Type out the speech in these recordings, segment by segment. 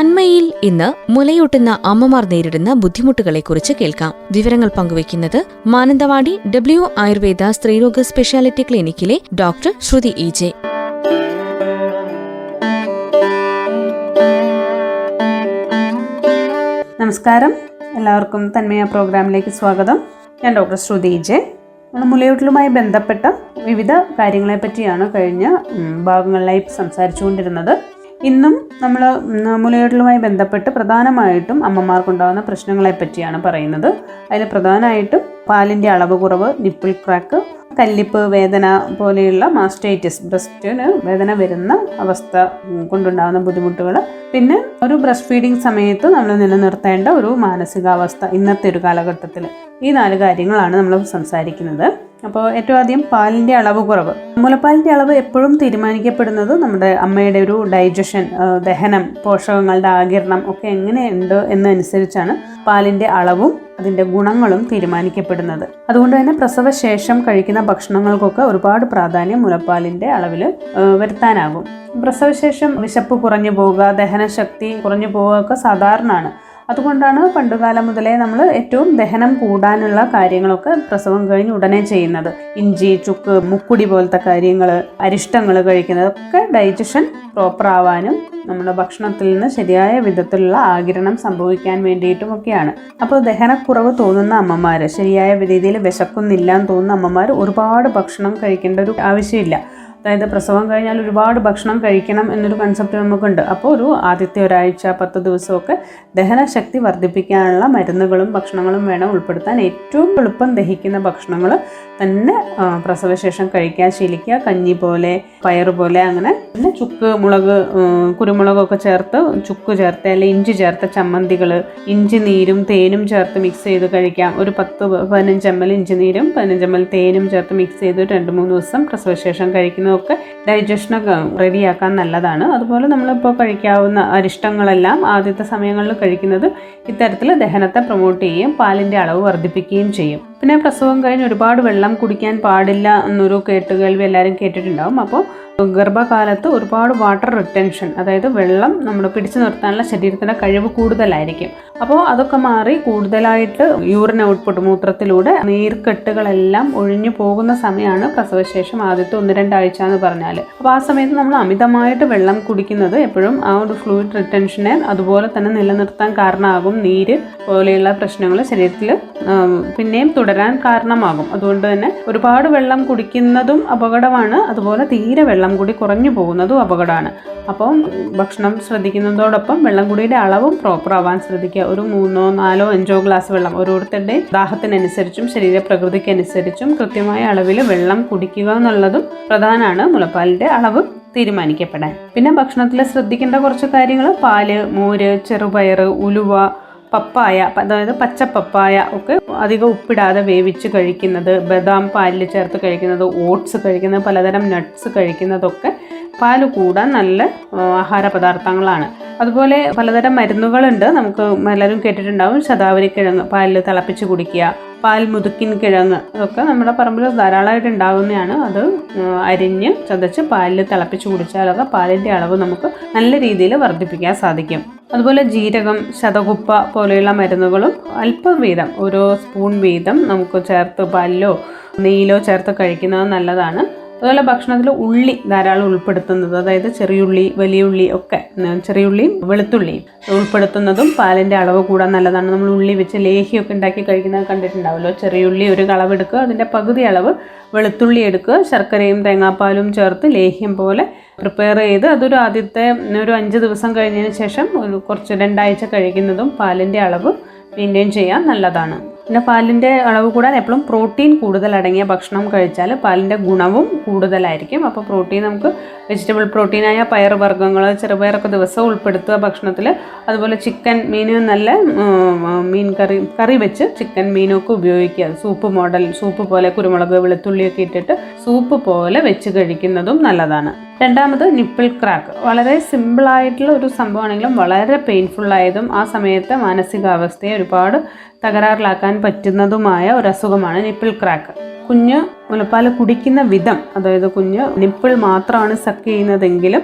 തന്മയിൽ ഇന്ന് മുലയൂട്ടുന്ന അമ്മമാർ നേരിടുന്ന ബുദ്ധിമുട്ടുകളെക്കുറിച്ച് കേൾക്കാം. വിവരങ്ങൾ പങ്കുവയ്ക്കുന്നത് മാനന്തവാടി ഡബ്ല്യു ആയുർവേദ സ്ത്രീരോഗ സ്പെഷ്യാലിറ്റി ക്ലിനിക്കിലെ ഡോക്ടർ ശ്രുതി ഇ ജെ. നമസ്കാരം. എല്ലാവർക്കും തന്മയ പ്രോഗ്രാമിലേക്ക് സ്വാഗതം. ഞാൻ ഡോക്ടർ ശ്രുതി ജെ. നമ്മൾ മുലയൂട്ടലുമായി ബന്ധപ്പെട്ട വിവിധ കാര്യങ്ങളെപ്പറ്റിയാണ് കഴിഞ്ഞ ഭാഗങ്ങളിലായി സംസാരിച്ചുകൊണ്ടിരുന്നത്. ഇന്നും നമ്മൾ മുലയൂട്ടലുമായി ബന്ധപ്പെട്ട് പ്രധാനമായിട്ടും അമ്മമാർക്കുണ്ടാകുന്ന പ്രശ്നങ്ങളെ പറ്റിയാണ് പറയുന്നത്. അതിൽ പ്രധാനമായിട്ടും പാലിന്റെ അളവ് കുറവ് നിപ്പിൾ ക്രാക്ക് കല്ലിപ്പ് വേദന പോലെയുള്ള മാസ്റ്റൈറ്റിസ് ബ്രസ്റ്റിന് വേദന വരുന്ന അവസ്ഥ കൊണ്ടുണ്ടാകുന്ന ബുദ്ധിമുട്ടുകൾ. പിന്നെ ഒരു ബ്രസ്റ്റ് ഫീഡിങ് സമയത്ത് നമ്മൾ നിലനിർത്തേണ്ട ഒരു മാനസികാവസ്ഥ ഇന്നത്തെ ഒരു കാലഘട്ടത്തിൽ. ഈ നാല് കാര്യങ്ങളാണ് നമ്മൾ സംസാരിക്കുന്നത്. അപ്പോൾ ഏറ്റവും ആദ്യം പാലിന്റെ അളവ് കുറവ്. മുലപ്പാലിന്റെ അളവ് എപ്പോഴും തീരുമാനിക്കപ്പെടുന്നത് നമ്മുടെ അമ്മയുടെ ഒരു ഡൈജഷൻ ദഹനം പോഷകങ്ങളുടെ ആകിരണം ഒക്കെ എങ്ങനെയുണ്ട് എന്നനുസരിച്ചാണ് പാലിന്റെ അളവും അതിന്റെ ഗുണങ്ങളും തീരുമാനിക്കപ്പെടുന്നത്. അതുകൊണ്ട് തന്നെ പ്രസവശേഷം കഴിക്കുന്ന ഭക്ഷണങ്ങൾക്കൊക്കെ ഒരുപാട് പ്രാധാന്യം മുലപ്പാലിന്റെ അളവിൽ വരുത്താനാകും. പ്രസവശേഷം വിശപ്പ് കുറഞ്ഞു പോവുക ദഹനശക്തി കുറഞ്ഞു പോവുക ഒക്കെ സാധാരണമാണ്. അതുകൊണ്ടാണ് പണ്ടുകാലം മുതലേ നമ്മൾ ഏറ്റവും ദഹനം കൂടാനുള്ള കാര്യങ്ങളൊക്കെ പ്രസവം കഴിഞ്ഞ് ഉടനെ ചെയ്യുന്നത്. ഇഞ്ചി ചുക്ക് മുക്കുടി പോലത്തെ കാര്യങ്ങൾ അരിഷ്ടങ്ങൾ കഴിക്കുന്നത് ഒക്കെ ഡൈജഷൻ പ്രോപ്പർ ആവാനും നമ്മുടെ ഭക്ഷണത്തിൽ നിന്ന് ശരിയായ വിധത്തിലുള്ള ആകിരണം സംഭവിക്കാൻ വേണ്ടിയിട്ടുമൊക്കെയാണ്. അപ്പോൾ ദഹനക്കുറവ് തോന്നുന്ന അമ്മമാർ ശരിയായ രീതിയിൽ വിശക്കുന്നില്ല എന്ന് തോന്നുന്ന അമ്മമാർ ഒരുപാട് ഭക്ഷണം കഴിക്കേണ്ട ഒരു ആവശ്യമില്ല. അതായത് പ്രസവം കഴിഞ്ഞാൽ ഒരുപാട് ഭക്ഷണം കഴിക്കണം എന്നൊരു കൺസെപ്റ്റ് നമുക്കുണ്ട്. അപ്പോൾ ഒരു ആദ്യത്തെ ഒരാഴ്ച പത്ത് ദിവസമൊക്കെ ദഹനശക്തി വർദ്ധിപ്പിക്കാനുള്ള മരുന്നുകളും ഭക്ഷണങ്ങളും വേണം ഉൾപ്പെടുത്താൻ. ഏറ്റവും എളുപ്പം ദഹിക്കുന്ന ഭക്ഷണങ്ങൾ തന്നെ പ്രസവശേഷം കഴിക്കാൻ ശീലിക്കുക കഞ്ഞി പോലെ പയർ പോലെ അങ്ങനെ പിന്നെ ചുക്ക് മുളക് ഉം, കുരുമുളകൊക്കെ ചേർത്ത് ചുക്ക് ചേർത്ത് അല്ലെങ്കിൽ ഇഞ്ചി ചേർത്ത ചമ്മന്തികൾ ഇഞ്ചി നീരും തേനും ചേർത്ത് മിക്സ് ചെയ്ത് കഴിക്കാം. ഒരു പത്ത് പതിനഞ്ച് എം എൽ ഇഞ്ചി നീരും പതിനഞ്ച് എം എൽ തേനും ചേർത്ത് മിക്സ് ചെയ്ത് രണ്ട് മൂന്ന് ദിവസം പ്രസവശേഷം കഴിക്കുന്നതൊക്കെ ഡൈജഷനൊക്കെ റെഡിയാക്കാൻ നല്ലതാണ്. അതുപോലെ നമ്മളിപ്പോൾ കഴിക്കാവുന്ന അരിഷ്ടങ്ങളെല്ലാം ആദ്യത്തെ സമയങ്ങളിൽ കഴിക്കുന്നത് ഇത്തരത്തിൽ ദഹനത്തെ പ്രൊമോട്ട് ചെയ്യുകയും പാലിന്റെ അളവ് വർദ്ധിപ്പിക്കുകയും ചെയ്യും. പിന്നെ പ്രസവം കഴിഞ്ഞ് ഒരുപാട് വെള്ളം കുടിക്കാൻ പാടില്ല എന്നൊരു കേട്ടുകേൾവി എല്ലാവരും കേട്ടിട്ടുണ്ടാവും. അപ്പോൾ ഗർഭകാലത്ത് ഒരുപാട് വാട്ടർ റിട്ടൻഷൻ അതായത് വെള്ളം നമ്മൾ പിടിച്ചു നിർത്താനുള്ള ശരീരത്തിന്റെ കഴിവ് കൂടുതലായിരിക്കും. അപ്പോൾ അതൊക്കെ മാറി കൂടുതലായിട്ട് യൂറിൻ ഔട്ട്പുട്ട് മൂത്രത്തിലൂടെ നീർക്കെട്ടുകളെല്ലാം ഒഴിഞ്ഞു പോകുന്ന സമയമാണ് പ്രസവശേഷം ആദ്യത്തെ ഒന്ന് രണ്ടാഴ്ച എന്ന് പറഞ്ഞാൽ അപ്പോൾ ആ സമയത്ത് നമ്മൾ അമിതമായിട്ട് വെള്ളം കുടിക്കുന്നത് എപ്പോഴും ആ ഒരു ഫ്ലൂയിഡ് റിട്ടൻഷനെ അതുപോലെ തന്നെ നിലനിർത്താൻ കാരണമാകും. നീര് പോലെയുള്ള പ്രശ്നങ്ങൾ ശരീരത്തിൽ പിന്നെയും തുടരാൻ കാരണമാകും. അതുകൊണ്ട് തന്നെ ഒരുപാട് വെള്ളം കുടിക്കുന്നതും അപകടമാണ്. അതുപോലെ തീരെ വെള്ളം കൂടി കുറഞ്ഞു പോകുന്നതും അപകടമാണ്. അപ്പം ഭക്ഷണം ശ്രദ്ധിക്കുന്നതോടൊപ്പം വെള്ളം കുടിയുടെ അളവും പ്രോപ്പർ ആവാൻ ശ്രദ്ധിക്കുക. ഒരു മൂന്നോ നാലോ അഞ്ചോ ഗ്ലാസ് വെള്ളം ഓരോരുത്തരുടെ ദാഹത്തിനനുസരിച്ചും ശരീരപ്രകൃതിക്കനുസരിച്ചും കൃത്യമായ അളവിൽ വെള്ളം കുടിക്കുക എന്നുള്ളതും പ്രധാനമാണ്. മുലപ്പാലിന്റെ അളവ് തീരുമാനിക്കപ്പെടാൻ. പിന്നെ ഭക്ഷണത്തിൽ ശ്രദ്ധിക്കേണ്ട കുറച്ച് കാര്യങ്ങൾ പാൽ മോര് ചെറുപയർ ഉലുവ പപ്പായ അതായത് പച്ച പപ്പായ ഒക്കെ അധികം ഉപ്പിടാതെ വേവിച്ച് കഴിക്കുന്നത് ബദാം പാലിൽ ചേർത്ത് കഴിക്കുന്നത് ഓട്സ് കഴിക്കുന്നത് പലതരം നട്ട്സ് കഴിക്കുന്നതൊക്കെ പാൽ കൂടാൻ നല്ല ആഹാര പദാർത്ഥങ്ങളാണ് അതുപോലെ പലതരം മരുന്നുകളുണ്ട്. നമുക്ക് എല്ലാവരും കേട്ടിട്ടുണ്ടാവും. ശതാവരി കിഴങ്ങ് പാലിൽ തിളപ്പിച്ച് കുടിക്കുക പാൽ മുതുക്കിൻ കിഴങ്ങ് അതൊക്കെ നമ്മുടെ പറമ്പിൽ ധാരാളമായിട്ട് ഉണ്ടാകുന്നതാണ് അത് അരിഞ്ഞ് ചതച്ച് പാലിൽ തിളപ്പിച്ച് കുടിച്ചാലൊക്കെ പാലിന്റെ അളവ് നമുക്ക് നല്ല രീതിയിൽ വർദ്ധിപ്പിക്കാൻ സാധിക്കും. അതുപോലെ ജീരകം ശതകുപ്പ പോലെയുള്ള മരുന്നുകളും അല്പം വീതം ഓരോ സ്പൂൺ വീതം നമുക്ക് ചേർത്ത് പാലിലോ നെയ്യിലോ ചേർത്ത് കഴിക്കുന്നത് നല്ലതാണ്. അതുപോലെ ഭക്ഷണത്തിൽ ഉള്ളി ധാരാളം ഉൾപ്പെടുത്തുന്നത് അതായത് ചെറിയുള്ളി വലിയ ഉള്ളി ഒക്കെ ചെറിയ ചെറിയുള്ളിയും വെളുത്തുള്ളിയും ഉൾപ്പെടുത്തുന്നതും പാലിന്റെ അളവ് കൂടാൻ നല്ലതാണ്. നമ്മൾ ഉള്ളി വെച്ച് ലേഹ്യമൊക്കെ ഉണ്ടാക്കി കഴിക്കുന്നത് കണ്ടിട്ടുണ്ടാവുമല്ലോ. ചെറിയുള്ളി ഒരു കളവെടുക്കുക അതിന്റെ പകുതി അളവ് വെളുത്തുള്ളി എടുക്കുക ശർക്കരയും തേങ്ങാപ്പാലും ചേർത്ത് ലേഹ്യം പോലെ പ്രിപ്പയർ ചെയ്ത് അതൊരു ആദ്യത്തെ ഒരു അഞ്ച് ദിവസം കഴിഞ്ഞതിന് ശേഷം കുറച്ച് രണ്ടാഴ്ച കഴിക്കുന്നതും പാലിന്റെ അളവ് മെയിന്റെയിൻ ചെയ്യാൻ നല്ലതാണ്. പിന്നെ പാലിന്റെ അളവ് കൂടാൻ എപ്പോഴും പ്രോട്ടീൻ കൂടുതൽ അടങ്ങിയ ഭക്ഷണം കഴിച്ചാൽ പാലിന്റെ ഗുണവും കൂടുതലായിരിക്കും. അപ്പോൾ പ്രോട്ടീൻ നമുക്ക് വെജിറ്റബിൾ പ്രോട്ടീനായ പയർ വർഗങ്ങൾ ചെറുപയറൊക്കെ ദിവസവും ഉൾപ്പെടുത്തുക ഭക്ഷണത്തിൽ. അതുപോലെ ചിക്കൻ മീൻ നല്ല മീൻ കറി കറി വെച്ച് ചിക്കൻ മീനൊക്കെ ഉപയോഗിക്കുക. സൂപ്പ് മോഡൽ സൂപ്പ് പോലെ കുരുമുളക് വെളുത്തുള്ളിയൊക്കെ ഇട്ടിട്ട് സൂപ്പ് പോലെ വെച്ച് കഴിക്കുന്നതും നല്ലതാണ്. രണ്ടാമത് നിപ്പിൾ ക്രാക്ക്. വളരെ സിമ്പിളായിട്ടുള്ള ഒരു സംഭവമാണെങ്കിലും വളരെ പെയിൻഫുള്ളായതും ആ സമയത്തെ മാനസികാവസ്ഥയെ ഒരുപാട് തകരാറിലാക്കാൻ പറ്റുന്നതുമായ ഒരു അസുഖമാണ് നിപ്പിൾ ക്രാക്ക്. കുഞ്ഞ് മുലപ്പാൽ കുടിക്കുന്ന വിധം അതായത് കുഞ്ഞ് നിപ്പിൾ മാത്രമാണ് സക്ക് ചെയ്യുന്നതെങ്കിലും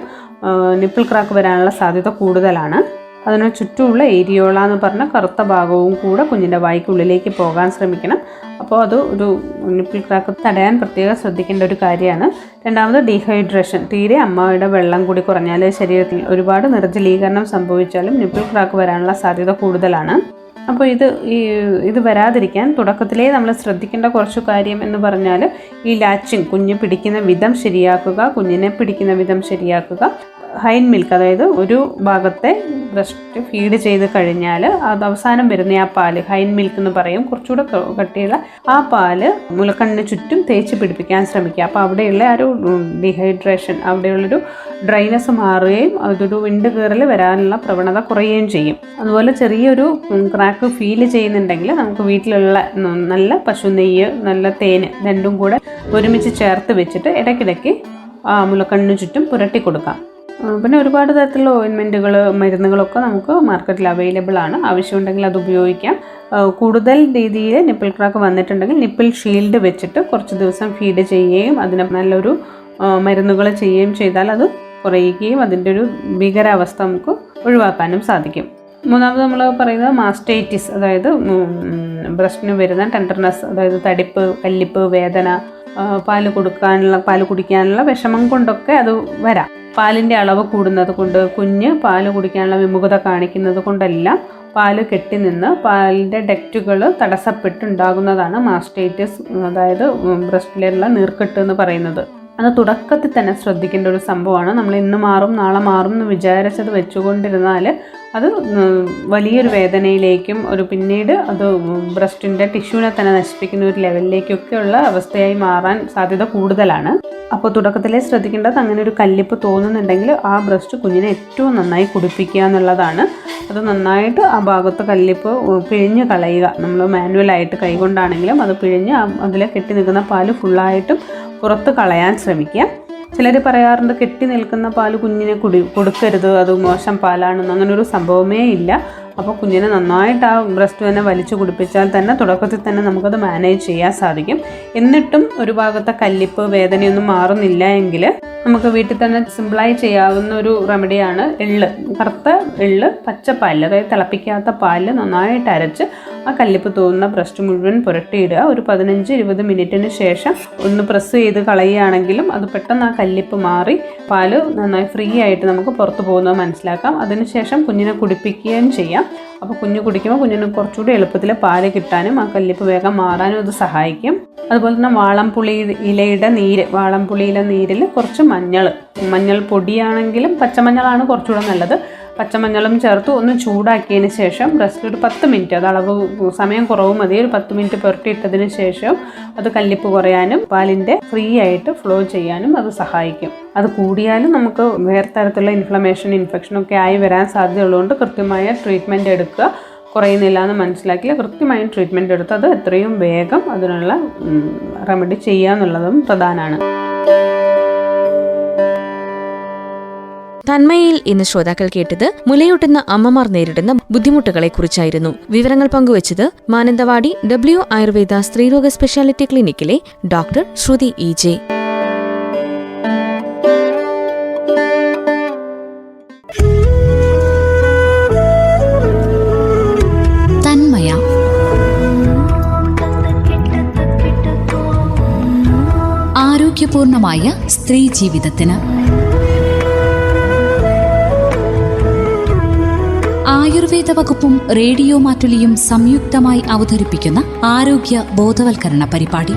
നിപ്പിൾ ക്രാക്ക് വരാനുള്ള സാധ്യത കൂടുതലാണ്. അതിന് ചുറ്റുമുള്ള ഏരിയോള എന്ന് പറഞ്ഞ കറുത്ത ഭാഗവും കൂടെ കുഞ്ഞിന്റെ വായ്ക്കുള്ളിലേക്ക് പോകാൻ ശ്രമിക്കണം. അപ്പോൾ അത് ഒരു നിപ്പിൾ ക്രാക്ക് തടയാൻ പ്രത്യേകം ശ്രദ്ധിക്കേണ്ട ഒരു കാര്യമാണ്. രണ്ടാമത് ഡീഹൈഡ്രേഷൻ. തീരെ അമ്മയുടെ വെള്ളം കൂടി കുറഞ്ഞാൽ ശരീരത്തിൽ ഒരുപാട് നിർജലീകരണം സംഭവിച്ചാലും നിപ്പിൾ ക്രാക്ക് വരാനുള്ള സാധ്യത കൂടുതലാണ്. അപ്പോൾ ഇത് ഈ ഇത് വരാതിരിക്കാൻ തുടക്കത്തിലേ നമ്മൾ ശ്രദ്ധിക്കേണ്ട കുറച്ച് കാര്യം എന്ന് പറഞ്ഞാൽ ഈ ലാച്ചിങ് കുഞ്ഞ് പിടിക്കുന്ന വിധം ശരിയാക്കുക കുഞ്ഞിനെ പിടിക്കുന്ന വിധം ശരിയാക്കുക. ഹൈൻ മിൽക്ക് അതായത് ഒരു ഭാഗത്തെ ബ്രസ്റ്റ് ഫീഡ് ചെയ്ത് കഴിഞ്ഞാൽ അത് അവസാനം വരുന്ന ആ പാൽ ഹൈൻ മിൽക്ക് എന്ന് പറയും കുറച്ചുകൂടെ കട്ടിയുള്ള ആ പാൽ മുലക്കണ്ണിന് ചുറ്റും തേച്ച് പിടിപ്പിക്കാൻ ശ്രമിക്കുക. അപ്പോൾ അവിടെയുള്ള ആ ഒരു ഡീഹൈഡ്രേഷൻ അവിടെയുള്ളൊരു ഡ്രൈനസ് മാറുകയും അതൊരു വിണ്ട് കയറൽ വരാനുള്ള പ്രവണത കുറയുകയും ചെയ്യും. അതുപോലെ ചെറിയൊരു ക്രാക്ക് ഫീൽ ചെയ്യുന്നുണ്ടെങ്കിൽ നമുക്ക് വീട്ടിലുള്ള നല്ല പശു നെയ്യ് നല്ല തേന് രണ്ടും കൂടെ ഒരുമിച്ച് ചേർത്ത് വെച്ചിട്ട് ഇടയ്ക്കിടയ്ക്ക് മുലക്കണ്ണിന് ചുറ്റും പുരട്ടി കൊടുക്കാം. പിന്നെ ഒരുപാട് തരത്തിലുള്ള ഓയിൻമെന്റുകൾ മരുന്നുകളൊക്കെ നമുക്ക് മാർക്കറ്റിൽ അവൈലബിൾ ആണ്. ആവശ്യമുണ്ടെങ്കിൽ അത് ഉപയോഗിക്കാം. കൂടുതൽ രീതിയിൽ നിപ്പിൾ ക്രാക്ക് വന്നിട്ടുണ്ടെങ്കിൽ നിപ്പിൾ ഷീൽഡ് വെച്ചിട്ട് കുറച്ച് ദിവസം ഫീഡ് ചെയ്യുകയും അതിന് നല്ലൊരു മരുന്നുകൾ ചെയ്യുകയും ചെയ്താൽ അത് കുറയുകയും അതിന്റെ ഒരു ഭീകരാവസ്ഥ നമുക്ക് ഒഴിവാക്കാനും സാധിക്കും. മൂന്നാമത് നമ്മൾ പറയുന്നത് മാസ്റ്റൈറ്റിസ് അതായത് ബ്രസ്റ്റിന് വരുന്ന ടെൻഡർനെസ് അതായത് തടിപ്പ് കല്ലിപ്പ് വേദന പാൽ കൊടുക്കാനുള്ള പാൽ കുടിക്കാനുള്ള വിഷമം കൊണ്ടൊക്കെ അത് വരാം. പാലിന്റെ അളവ് കൂടുന്നത് കൊണ്ട് കുഞ്ഞ് പാൽ കുടിക്കാനുള്ള വിമുഖത കാണിക്കുന്നത് കൊണ്ടെല്ലാം പാൽ കെട്ടി നിന്ന് പാലിന്റെ ഡെക്റ്റുകൾ തടസ്സപ്പെട്ടുണ്ടാകുന്നതാണ് മാസ്റ്റേറ്റിസ് അതായത് ബ്രസ്റ്റിലുള്ള നീർക്കെട്ട് എന്ന് പറയുന്നത്. അത് തുടക്കത്തിൽ തന്നെ ശ്രദ്ധിക്കേണ്ട ഒരു സംഭവമാണ്. നമ്മൾ ഇന്ന് മാറും നാളെ മാറും എന്ന് വിചാരിച്ചത് വെച്ചുകൊണ്ടിരുന്നാൽ അത് വലിയൊരു വേദനയിലേക്കും ഒരു പിന്നീട് അത് ബ്രസ്റ്റിന്റെ ടിഷ്യൂവിനെ തന്നെ നശിപ്പിക്കുന്ന ഒരു ലെവലിലേക്കൊക്കെയുള്ള അവസ്ഥയായി മാറാൻ സാധ്യത കൂടുതലാണ്. അപ്പോൾ തുടക്കത്തിലേ ശ്രദ്ധിക്കേണ്ടത് അങ്ങനെ ഒരു കല്ലിപ്പ് തോന്നുന്നുണ്ടെങ്കിൽ ആ ബ്രസ്റ്റ് കുഞ്ഞിനെ ഏറ്റവും നന്നായി കുടിപ്പിക്കുക എന്നുള്ളതാണ്. അത് നന്നായിട്ട് ആ ഭാഗത്ത് കല്ലിപ്പ് പിഴിഞ്ഞ് കളയുക. നമ്മൾ മാനുവലായിട്ട് കൈകൊണ്ടാണെങ്കിലും അത് പിഴിഞ്ഞ് അതിൽ കെട്ടി നിൽക്കുന്ന പാൽ ഫുള്ളായിട്ടും പുറത്ത് കളയാൻ ശ്രമിക്കുക. ചിലർ പറയാറുണ്ട് കെട്ടി നിൽക്കുന്ന പാൽ കുഞ്ഞിനെ കുടി കൊടുക്കരുത് അത് മോശം പാലാണെന്ന്. അങ്ങനെ ഒരു സംഭവമേ ഇല്ല. അപ്പോൾ കുഞ്ഞിനെ നന്നായിട്ട് ആ ബ്രസ്റ്റ് തന്നെ വലിച്ചു കുടിപ്പിച്ചാൽ തന്നെ തുടക്കത്തിൽ തന്നെ നമുക്കത് മാനേജ് ചെയ്യാൻ സാധിക്കും. എന്നിട്ടും ഒരു ഭാഗത്തെ കല്ലിപ്പ് വേദനയൊന്നും മാറുന്നില്ല എങ്കിൽ നമുക്ക് വീട്ടിൽ തന്നെ സിമ്പിളായി ചെയ്യാവുന്ന ഒരു റെമഡിയാണ് എള്ള്. കറുത്ത എള്ള് പച്ചപ്പാലിൽ അതായത് തിളപ്പിക്കാത്ത പാലിൽ നന്നായിട്ട് അരച്ച് ആ കല്ലിപ്പ് തോന്നുന്ന ബ്രസ്റ്റ് മുഴുവൻ പുരട്ടിയിടുക. ഒരു പതിനഞ്ച് ഇരുപത് മിനിറ്റിന് ശേഷം ഒന്ന് പ്രസ് ചെയ്ത് കളയുകയാണെങ്കിലും അത് പെട്ടെന്ന് ആ കല്ലിപ്പ് മാറി പാൽ നന്നായി ഫ്രീ ആയിട്ട് നമുക്ക് പുറത്തു പോകുന്നത് മനസ്സിലാക്കാം. അതിനുശേഷം കുഞ്ഞിനെ കുടിപ്പിക്കുകയും ചെയ്യാം. അപ്പോൾ കുഞ്ഞ് കുടിക്കുമ്പോൾ കുഞ്ഞിന് കുറച്ചുകൂടി എളുപ്പത്തിൽ പാൽ കിട്ടാനും ആ കല്ലിപ്പ് വേഗം മാറാനും അത് സഹായിക്കും. അതുപോലെ തന്നെ വാളംപുളി ഇലയുടെ നീര് വാളംപുളിയിലെ നീരിൽ കുറച്ച് മഞ്ഞൾ മഞ്ഞൾ പൊടിയാണെങ്കിലും പച്ചമഞ്ഞളാണ് കുറച്ചുകൂടെ നല്ലത്. പച്ചമഞ്ഞളും ചേർത്ത് ഒന്ന് ചൂടാക്കിയതിന് ശേഷം ബ്രസ്റ്റിൽ ഒരു പത്ത് മിനിറ്റ് അത് അളവ് സമയം കുറവ് മതി. ഒരു പത്ത് മിനിറ്റ് പുരട്ടിയിട്ടതിന് ശേഷം അത് കല്ലിപ്പ് കുറയാനും പാലിന്റെ ഫ്രീ ആയിട്ട് ഫ്ലോ ചെയ്യാനും അത് സഹായിക്കും. അത് കൂടിയാലും നമുക്ക് വേറെ തരത്തിലുള്ള ഇൻഫ്ലമേഷൻ ഇൻഫെക്ഷനൊക്കെ ആയി വരാൻ സാധ്യതയുള്ളതുകൊണ്ട് കൃത്യമായ ട്രീറ്റ്മെന്റ് എടുക്കുക. കുറയുന്നില്ല എന്ന് മനസ്സിലാക്കിയ കൃത്യമായും ട്രീറ്റ്മെന്റ് എടുത്ത് അത് എത്രയും വേഗം അതിനുള്ള റെമഡി ചെയ്യുക എന്നുള്ളതും പ്രധാനമാണ്. തന്മയിൽ ഇന്ന് ശ്രോതാക്കൾ കേട്ടത് മുലയൂട്ടുന്ന അമ്മമാർ നേരിടുന്ന ബുദ്ധിമുട്ടുകളെ കുറിച്ചായിരുന്നു വിവരങ്ങൾ പങ്കുവച്ചത് മാനന്തവാടി ഡബ്ല്യു ആയുർവേദ സ്ത്രീരോഗ സ്പെഷ്യാലിറ്റി ക്ലിനിക്കിലെ ഡോക്ടർ ശ്രുതി ഇ ജെ. ആരോഗ്യപൂർണമായ സ്ത്രീ ജീവിതത്തിന്. ആയുർവേദ വകുപ്പും റേഡിയോ മാറ്റുലിയും സംയുക്തമായി അവതരിപ്പിക്കുന്ന ആരോഗ്യ ബോധവൽക്കരണ പരിപാടി.